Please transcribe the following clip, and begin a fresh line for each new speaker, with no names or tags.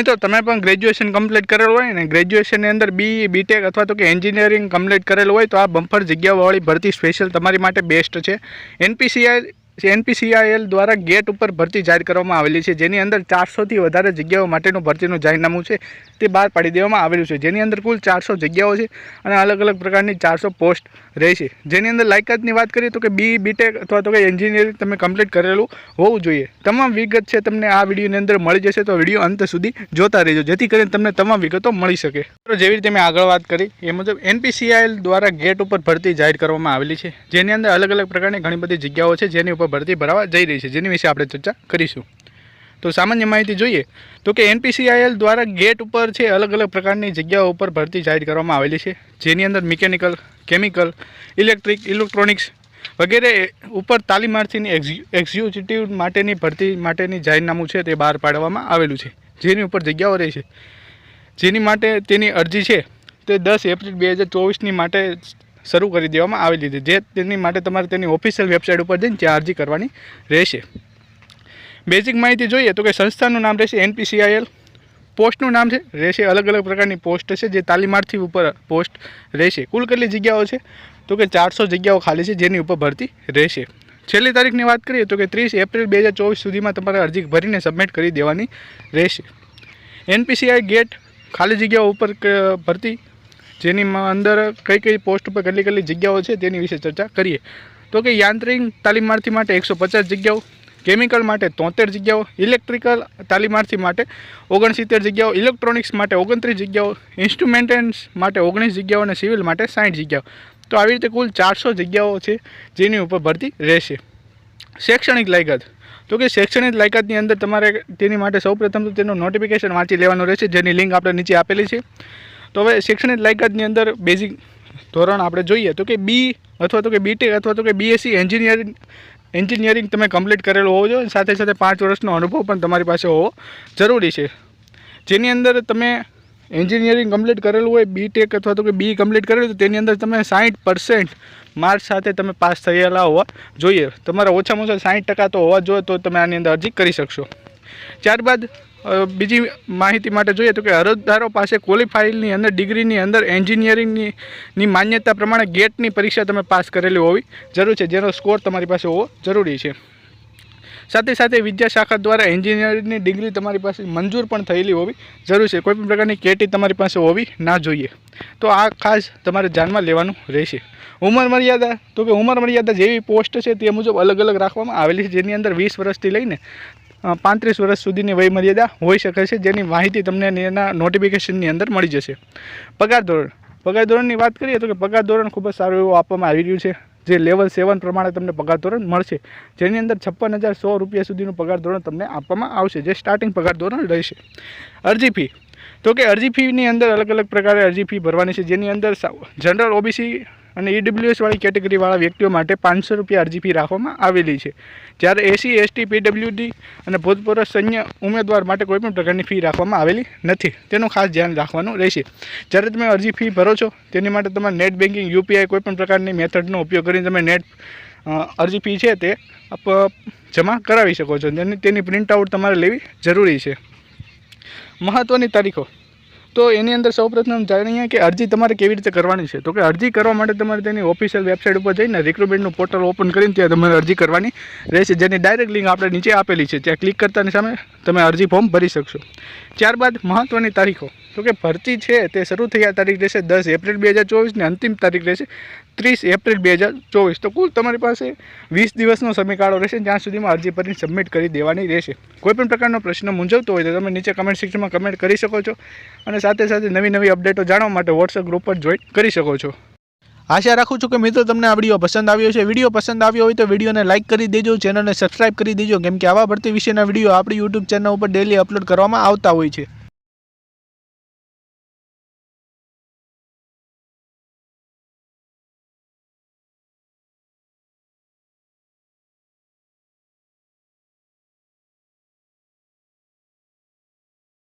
મિત્રો તમે પણ ગ્રેજ્યુએશન કમ્પ્લીટ કરેલું હોય ને ગ્રેજ્યુએશનની અંદર બી બીટેક અથવા તો કે એન્જિનિયરિંગ કમ્પ્લીટ કરેલું હોય, તો આ બમ્ફર જગ્યાવાળી ભરતી સ્પેશિયલ તમારી માટે બેસ્ટ છે. એનપીસીઆઈ એનપીસીઆઈએલ દ્વારા ગેટ ઉપર ભરતી જાહેર કરવામાં આવેલી છે, જેની અંદર ચારસોથી વધારે જગ્યાઓ માટેનું ભરતીનું જાહેરનામું છે, તે બહાર પાડી દેવામાં આવેલું છે. જેની અંદર કુલ ચારસો જગ્યાઓ છે અને અલગ અલગ પ્રકારની ચારસો પોસ્ટ રહેશે જેની અંદર લાયકાતની વાત કરીએ તો કે બી બીટેક અથવા તો કે એન્જિનિયરિંગ તમે કમ્પ્લીટ કરેલું હોવું જોઈએ. તમામ વિગત છે તમને આ વિડીયોની અંદર મળી જશે, તો વીડિયો અંત સુધી જોતા રહેજો, જેથી કરીને તમને તમામ વિગતો મળી શકે. તો જેવી રીતે મેં આગળ વાત કરી, એ મુજબ એનપીસીઆઈએલ દ્વારા ગેટ ઉપર ભરતી જાહેર કરવામાં આવેલી છે. જેની અંદર અલગ અલગ પ્રકારની ઘણી બધી જગ્યાઓ છે, જેની ઉપર ભરતી ભરાવા જઈ રહી છે. જેની વિશે આપણે ચર્ચા કરીશું. તો સામાન્ય માહિતી જોઈએ તો કે એનપીસીઆઈએલ દ્વારા ગેટ ઉપર છે અલગ અલગ પ્રકારની જગ્યાઓ ઉપર ભરતી જાહેર કરવામાં આવેલી છે. જેની અંદર મિકેનિકલ, કેમિકલ, ઇલેક્ટ્રિક, ઇલેક્ટ્રોનિક્સ વગેરે ઉપર તાલીમાર્થીની એક્ઝિક્યુટિવ માટેની ભરતી માટેની જાહેરનામું છે તે બહાર પાડવામાં આવેલું છે. જેની ઉપર જગ્યાઓ રહી છે. જેની માટે તેની અરજી છે તે દસ એપ્રિલ બે હજાર ચોવીસની માટે શરૂ કરી દેવામાં આવેલી હતી જે તેની માટે તમારે તેની ઓફિશિયલ વેબસાઇટ ઉપર જઈને ત્યાં અરજી કરવાની રહેશે. બેઝિક માહિતી જોઈએ તો કે સંસ્થાનું નામ રહેશે એનપીસીઆઈએલ પોસ્ટનું નામ છે, રહેશે અલગ અલગ પ્રકારની પોસ્ટ છે જે તાલીમાર્થી ઉપર પોસ્ટ રહેશે. કુલ કેટલી જગ્યાઓ છે? તો કે ચારસો જગ્યાઓ ખાલી છે જેની ઉપર ભરતી રહેશે. છેલ્લી તારીખની વાત કરીએ તો કે ત્રીસ એપ્રિલ બે હજાર ચોવીસ સુધીમાં તમારે અરજી ભરીને સબમિટ કરી દેવાની રહેશે. એનપીસીઆઈ ગેટ ખાલી જગ્યાઓ ઉપર ભરતી જેની અંદર કઈ કઈ પોસ્ટ ઉપર કેટલી કેટલી જગ્યાઓ છે તેની વિશે ચર્ચા કરીએ. તો કે યાંત્રિક તાલીમાર્થી માટે એકસો જગ્યાઓ કેમિકલ માટે તોતેર જગ્યાઓ ઇલેક્ટ્રિકલ તાલીમાર્થી માટે ઓગણસિત્તેર જગ્યાઓ ઇલેક્ટ્રોનિક્સ માટે ઓગણત્રીસ જગ્યાઓ ઇન્સ્ટ્રુમેન્ટેન્સ માટે ઓગણીસ જગ્યાઓ અને સિવિલ માટે સાઠ જગ્યાઓ. તો આવી રીતે કુલ ચારસો જગ્યાઓ છે જેની ઉપર ભરતી રહેશે. શૈક્ષણિક લાયકાત. તો કે શૈક્ષણિક લાયકાતની અંદર તમારે તેની માટે સૌપ્રથમ તો તેનું નોટિફિકેશન વાંચી લેવાનું રહેશે, જેની લિંક આપણે નીચે આપેલી છે. તો હવે શૈક્ષણિક લાયકાતની અંદર બેઝિક ધોરણ આપણે જોઈએ તો કે બી અથવા તો કે બીટેક અથવા તો કે બીએસસી એન્જિનિયરિંગ એન્જિનિયરિંગ તમે કમ્પ્લીટ કરેલું હોવો જોઈએ સાથે સાથે પાંચ વર્ષનો અનુભવ પણ તમારી પાસે હોવો જરૂરી છે. જેની અંદર તમે એન્જિનિયરિંગ કમ્પ્લીટ કરેલું હોય બીટેક અથવા તો કે બી કમ્પ્લીટ કરેલું હોય, તો તેની અંદર તમે સાઠ પરસેન્ટ માર્ક્સ સાથે તમે પાસ થયેલા હોવા જોઈએ. તમારા ઓછામાં ઓછા સાઠ ટકા તો હોવા જોઈએ તો તમે આની અંદર અરજી કરી શકશો. ત્યારબાદ બીજી માહિતી માટે જોઈએ તો કે અરજદારો પાસે ક્વોલિફાઈલની અંદર ડિગ્રીની અંદર એન્જિનિયરિંગની માન્યતા પ્રમાણે ગેટની પરીક્ષા તમે પાસ કરેલી હોવી જરૂર છે. જેનો સ્કોર તમારી પાસે હોવો જરૂરી છે. સાથે સાથે વિદ્યા શાખા દ્વારા એન્જિનિયરિંગની ડિગ્રી તમારી પાસે મંજૂર પણ થયેલી હોવી જરૂર છે. કોઈપણ પ્રકારની કેટી તમારી પાસે હોવી ના જોઈએ. તો આ ખાસ તમારે ધ્યાનમાં લેવાનું રહેશે. ઉંમર મર્યાદા, તો કે ઉંમર મર્યાદા જેવી પોસ્ટ છે તે મુજબ અલગ અલગ રાખવામાં આવેલી છે. જેની અંદર વીસ વર્ષથી લઈને પાંત્રીસ વર્ષ સુધીની વયમર્યાદા હોઈ શકે છે, જેની માહિતી તમને એના નોટિફિકેશનની અંદર મળી જશે. પગાર ધોરણ. પગાર ધોરણની વાત કરીએ તો કે પગાર ધોરણ ખૂબ જ સારું એવું આપવામાં આવી રહ્યું છે, જે લેવલ સેવન પ્રમાણે તમને પગાર ધોરણ મળશે. જેની અંદર છપ્પન હજાર સો રૂપિયા સુધીનું પગાર ધોરણ તમને આપવામાં આવશે, જે સ્ટાર્ટિંગ પગાર ધોરણ રહેશે. અરજી ફી તો કે અરજી ફીની અંદર અલગ અલગ પ્રકારે અરજી ફી ભરવાની છે, જેની અંદર જનરલ ઓબીસી અને ઈડબ્લ્યુએસવાળી કેટેગરીવાળા વ્યક્તિઓ માટે પાંચસો રૂપિયા અરજી ફી રાખવામાં આવેલી છે. જ્યારે એસી, એસટી પીડબ્લ્યુડી અને ભૂતપૂર્વ સૈન્ય ઉમેદવાર માટે કોઈપણ પ્રકારની ફી રાખવામાં આવેલી નથી. તેનું ખાસ ધ્યાન રાખવાનું રહેશે. જ્યારે તમે અરજી ફી ભરો છો, તેની માટે તમારે નેટ બેન્કિંગ યુપીઆઈ કોઈપણ પ્રકારની મેથડનો ઉપયોગ કરીને તમે નેટ અરજી ફી છે તે જમા કરાવી શકો છો. તેની તેની પ્રિન્ટ આઉટ તમારે લેવી જરૂરી છે. મહત્ત્વની તારીખો. તો એની અંદર સૌપ્રથમ જાણીએ કે અરજી તમારે કેવી રીતે કરવાની છે? તો કે અરજી કરવા માટે તમારે તેની ઓફિશિયલ વેબસાઇટ ઉપર જઈને રિક્રુટમેન્ટનું પોર્ટલ ઓપન કરીને ત્યાં તમારે અરજી કરવાની રહેશે. જેની ડાયરેક્ટ લિંક આપણે નીચે આપેલી છે. ત્યાં ક્લિક કરતાની સામે તમે અરજી ફોર્મ ભરી શકશો. ત્યારબાદ મહત્ત્વની તારીખો. તો કે ભરતી છે તે શરૂ થયા તારીખ રહેશે દસ એપ્રિલ બે હજાર ચોવીસની અંતિમ તારીખ રહેશે ત્રીસ એપ્રિલ બે હજાર ચોવીસ. તો કુલ તમારી પાસે વીસ દિવસનો સમયગાળો રહેશે જ્યાં સુધીમાં અરજી ભરીને સબમિટ કરી દેવાની રહેશે. કોઈપણ પ્રકારનો પ્રશ્ન મૂંઝવતો હોય તો તમે નીચે કમેન્ટ સેક્શનમાં કમેન્ટ કરી શકો છો અને સાથે સાથે નવી નવી અપડેટો જાણવા માટે વોટ્સએપ ગ્રુપ પર જોઈન કરી શકો છો. આશા રાખું છું કે મિત્રો તમને આ વીડિયો પસંદ આવ્યો છે વીડિયો પસંદ આવ્યો હોય તો વિડીયોને લાઇક કરી દેજો ચેનલને સબસ્ક્રાઇબ કરી દેજો, કેમ કે આવા ભરતી વિશેના વીડિયો આપણી યુટ્યુબ ચેનલ ઉપર ડેલી અપલોડ કરવામાં આવતા હોય છે.